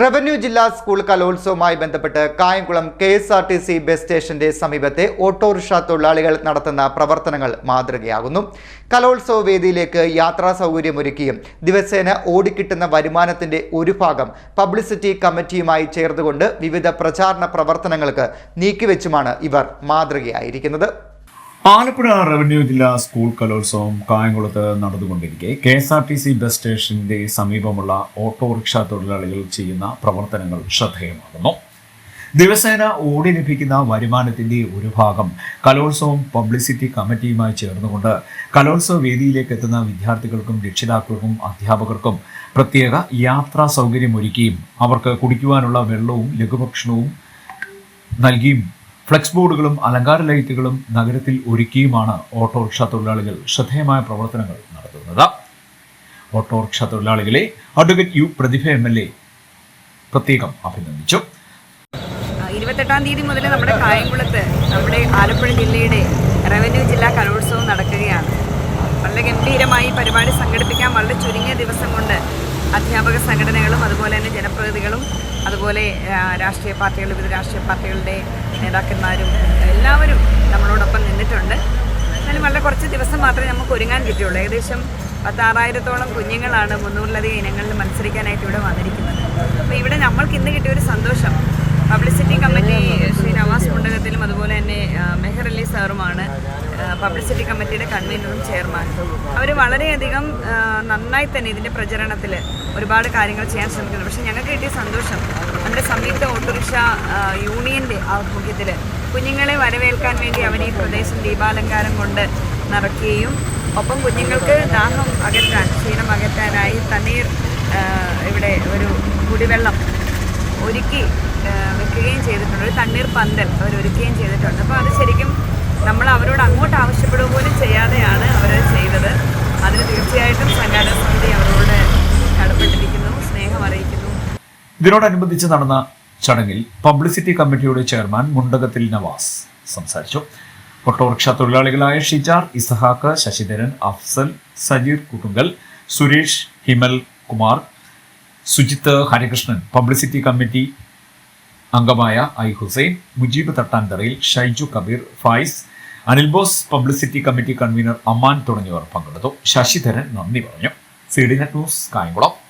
Revenue ജില്ലാ school കലോത്സവവുമായി ബന്ധപ്പെട്ട് Kayamkulam K S R T C bus സ്റ്റേഷന്റെ സമീപത്തെ ഓട്ടോറിക്ഷ തൊഴിലാളികൾ നടത്തുന്ന പ്രവർത്തനങ്ങൾ മാതൃകയാകുന്നു. കലോത്സവ വേദിയിലേക്ക് യാത്രാ സൗകര്യമൊരുക്കിയും ദിവസേന ഓടിക്കിട്ടുന്ന വരുമാനത്തിന്റെ ഒരു ഭാഗം പബ്ലിസിറ്റി കമ്മിറ്റിയുമായി ചേർന്നുകൊണ്ട് വിവിധ പ്രചാരണ പ്രവർത്തനങ്ങൾക്ക് നീക്കിവെച്ചുമാണ് ഇവർ മാതൃകയായിരിക്കുന്നത്. ആലപ്പുഴ റവന്യൂ ജില്ലാ സ്കൂൾ കലോത്സവം കായംകുളത്ത് നടന്നുകൊണ്ടിരിക്കെ. K S R T C bus സ്റ്റേഷന്റെ സമീപമുള്ള ഓട്ടോറിക്ഷ തൊഴിലാളികൾ ചെയ്യുന്ന പ്രവർത്തനങ്ങൾ ശ്രദ്ധേയമാകുന്നു. ദിവസേന ഓടി ലഭിക്കുന്ന വരുമാനത്തിന്റെ ഒരു ഭാഗം കലോത്സവം പബ്ലിസിറ്റി കമ്മിറ്റിയുമായി ചേർന്നുകൊണ്ട് കലോത്സവ വേദിയിലേക്ക് എത്തുന്ന വിദ്യാർത്ഥികൾക്കും രക്ഷിതാക്കൾക്കും അധ്യാപകർക്കും പ്രത്യേക യാത്രാ സൗകര്യമൊരുക്കിയും അവർക്ക് കുടിക്കുവാനുള്ള വെള്ളവും ലഘുഭക്ഷണവും നൽകിയും ഫ്ലെക്സ് ബോർഡുകളും അലങ്കാര ലൈറ്റുകളും നഗരത്തിൽ ഒരുക്കിയുമാണ് ഓട്ടോറിക്ഷ തൊഴിലാളികൾ ശ്രദ്ധേയമായ പ്രവർത്തനങ്ങൾ നടത്തുന്നത്. ഓട്ടോറിക്ഷ തൊഴിലാളികളെ advocate U Prathibha M L A പ്രത്യേകം അഭിനന്ദിച്ചു. ഇരുപത്തെട്ടാം തീയതി മുതൽ നമ്മുടെ കായംകുളത്ത് നമ്മുടെ ആലപ്പുഴ ജില്ലയുടെ റവന്യൂ ജില്ലാ കലോത്സവം നടക്കുകയാണ്. വളരെ ഗംഭീരമായി പരിപാടി സംഘടിപ്പിക്കാൻ വളരെ അധ്യാപക സംഘടനകളും അതുപോലെ തന്നെ ജനപ്രതിനിധികളും അതുപോലെ രാഷ്ട്രീയ പാർട്ടികൾ വിവിധ രാഷ്ട്രീയ പാർട്ടികളുടെ നേതാക്കന്മാരും എല്ലാവരും നമ്മളോടൊപ്പം നിന്നിട്ടുണ്ട്. എന്നാലും വളരെ കുറച്ച് ദിവസം മാത്രമേ നമുക്ക് ഒരുങ്ങാൻ കിട്ടിയുള്ളൂ ഏകദേശം പത്താറായിരത്തോളം കുഞ്ഞുങ്ങളാണ് മുന്നൂറിലധികം ഇനങ്ങളിൽ മത്സരിക്കാനായിട്ട് ഇവിടെ വന്നിരിക്കുന്നത്. അപ്പോൾ ഇവിടെ നമ്മൾക്ക് ഇന്ന് കിട്ടിയ ഒരു സന്തോഷം പബ്ലിസിറ്റി കമ്മിറ്റി ശ്രീ നവാസ് മുണ്ടകത്തിലും അതുപോലെ തന്നെ ആ, മെഹർ അലി സാറുമാണ് ആ, പബ്ലിസിറ്റി കമ്മിറ്റിയുടെ കൺവീനറും ചെയർമാനും. അവർ വളരെയധികം നന്നായി തന്നെ ഇതിന്റെ പ്രചരണത്തിൽ ഒരുപാട് കാര്യങ്ങൾ ചെയ്യാൻ ശ്രമിക്കുന്നു പക്ഷേ ഞങ്ങൾക്ക് കിട്ടിയ സന്തോഷം നമ്മുടെ സംയുക്ത ഓട്ടോറിക്ഷ യൂണിയന്റെ ആഭിമുഖ്യത്തിൽ കുഞ്ഞുങ്ങളെ വരവേൽക്കാൻ വേണ്ടി അവർ ഈ പ്രദേശം ദീപാലങ്കാരം കൊണ്ട് നിറയ്ക്കുകയും ഒപ്പം കുഞ്ഞുങ്ങൾക്ക് ദാഹം അകറ്റാൻ ക്ഷീണം അകറ്റാനായി തണ്ണീർ ഇവിടെ ഒരു കുടിവെള്ളം ഒരുക്കി വെക്കുകയും ചെയ്തിട്ടുണ്ട്. ഒരു തണ്ണീർ പന്തൽ അവർ ഒരുക്കുകയും ചെയ്തിട്ടുണ്ട്. അപ്പോൾ അത് ശരിക്കും നമ്മൾ അവരോട് അങ്ങോട്ട് ആവശ്യപ്പെടുക പോലും ചെയ്യാതെയാണ് അവർ ചെയ്തത്. അതിന് തീർച്ചയായിട്ടും സംഘാടക സമിതി അവരോട് കടപ്പെട്ടിരിക്കുന്നു സ്നേഹം അറിയിക്കുന്നു. ഇതിനോടനുബന്ധിച്ച് നടന്ന ചടങ്ങിൽ പബ്ലിസിറ്റി കമ്മിറ്റിയുടെ ചെയർമാൻ മുണ്ടകത്തിൽ നവാസ് സംസാരിച്ചു. ഓട്ടോറിക്ഷ തൊഴിലാളികളായ ഷിജാർ ഇസഹാക്ക് ശശിധരൻ അഫ്സൽ സജീർ കുട്ടുങ്കൽ സുരേഷ് ഹിമൽ കുമാർ സുജിത്ത് ഹരികൃഷ്ണൻ പബ്ലിസിറ്റി കമ്മിറ്റി അംഗമായ I Hussain Mujeeb തട്ടാന്തറയിൽ Shaiju Kabir Fayis Anil Bose publicity committee convener Aman തുടങ്ങിയവർ പങ്കെടുത്തു. ശശിധരൻ നന്ദി പറഞ്ഞു. C D net news Kayamkulam.